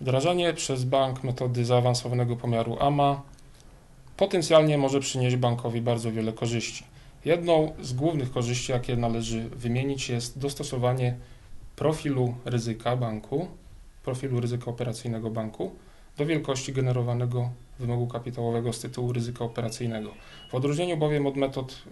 Wdrażanie przez bank metody zaawansowanego pomiaru AMA potencjalnie może przynieść bankowi bardzo wiele korzyści. Jedną z głównych korzyści, jakie należy wymienić, jest dostosowanie profilu ryzyka banku, profilu ryzyka operacyjnego banku do wielkości generowanego wymogu kapitałowego z tytułu ryzyka operacyjnego. W odróżnieniu bowiem od metod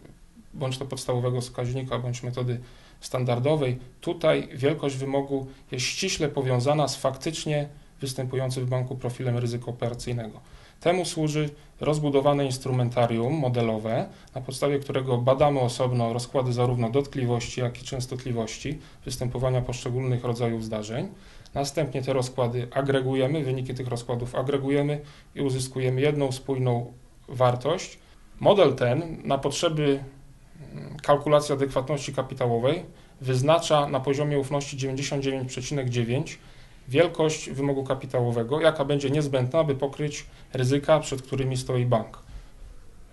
bądź to podstawowego wskaźnika, bądź metody standardowej, tutaj wielkość wymogu jest ściśle powiązana z faktycznie występującym w banku profilem ryzyka operacyjnego. Temu służy rozbudowane instrumentarium modelowe, na podstawie którego badamy osobno rozkłady zarówno dotkliwości, jak i częstotliwości występowania poszczególnych rodzajów zdarzeń. Następnie te rozkłady agregujemy, wyniki tych rozkładów agregujemy i uzyskujemy jedną spójną wartość. Model ten na potrzeby mm, kalkulacji adekwatności kapitałowej wyznacza na poziomie ufności 99,9 wielkość wymogu kapitałowego, jaka będzie niezbędna, aby pokryć ryzyka, przed którymi stoi bank.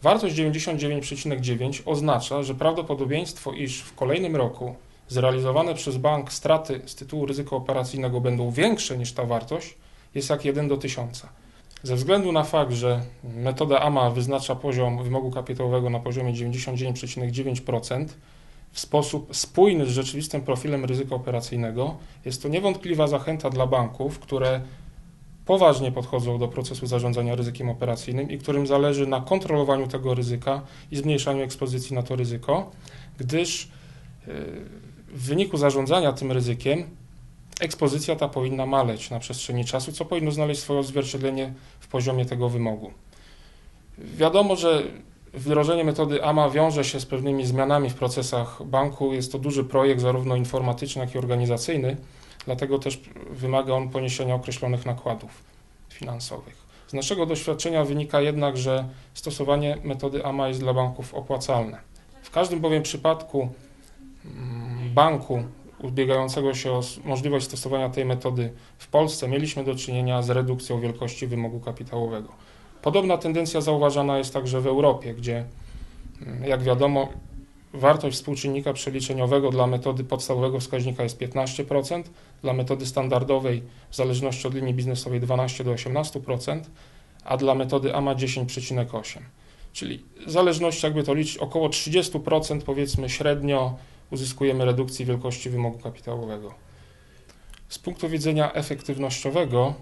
Wartość 99,9 oznacza, że prawdopodobieństwo, iż w kolejnym roku zrealizowane przez bank straty z tytułu ryzyka operacyjnego będą większe niż ta wartość, jest jak 1 do 1000. Ze względu na fakt, że metoda AMA wyznacza poziom wymogu kapitałowego na poziomie 99,9%, w sposób spójny z rzeczywistym profilem ryzyka operacyjnego, jest to niewątpliwa zachęta dla banków, które poważnie podchodzą do procesu zarządzania ryzykiem operacyjnym i którym zależy na kontrolowaniu tego ryzyka i zmniejszaniu ekspozycji na to ryzyko, gdyż yy, w wyniku zarządzania tym ryzykiem ekspozycja ta powinna maleć na przestrzeni czasu, co powinno znaleźć swoje odzwierciedlenie w poziomie tego wymogu. Wiadomo, że Wdrożenie metody AMA wiąże się z pewnymi zmianami w procesach banku. Jest to duży projekt, zarówno informatyczny, jak i organizacyjny, dlatego też wymaga on poniesienia określonych nakładów finansowych. Z naszego doświadczenia wynika jednak, że stosowanie metody AMA jest dla banków opłacalne. W każdym bowiem przypadku mm, banku ubiegającego się o możliwość stosowania tej metody w Polsce mieliśmy do czynienia z redukcją wielkości wymogu kapitałowego. Podobna tendencja zauważana jest także w Europie, gdzie, mm, jak wiadomo, wartość współczynnika przeliczeniowego dla metody podstawowego wskaźnika jest 15%, dla metody standardowej w zależności od linii biznesowej 12 do 18%, a dla metody AMA 10,8%. Czyli w zależności, jakby to liczyć, około 30% powiedzmy średnio uzyskujemy redukcji wielkości wymogu kapitałowego. Z punktu widzenia efektywnościowego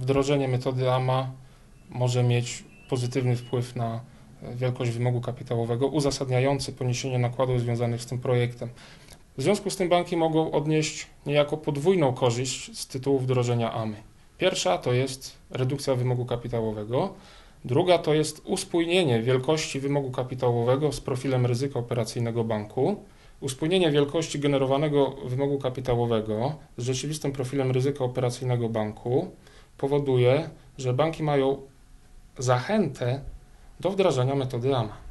wdrożenie metody AMA może mieć pozytywny wpływ na wielkość wymogu kapitałowego, uzasadniający poniesienie nakładów związanych z tym projektem. W związku z tym banki mogą odnieść niejako podwójną korzyść z tytułu wdrożenia AMY. Pierwsza to jest redukcja wymogu kapitałowego, druga to jest uspójnienie wielkości wymogu kapitałowego z profilem ryzyka operacyjnego banku. Uspójnienie wielkości generowanego wymogu kapitałowego z rzeczywistym profilem ryzyka operacyjnego banku powoduje, że banki mają zachętę do wdrażania metody AMA.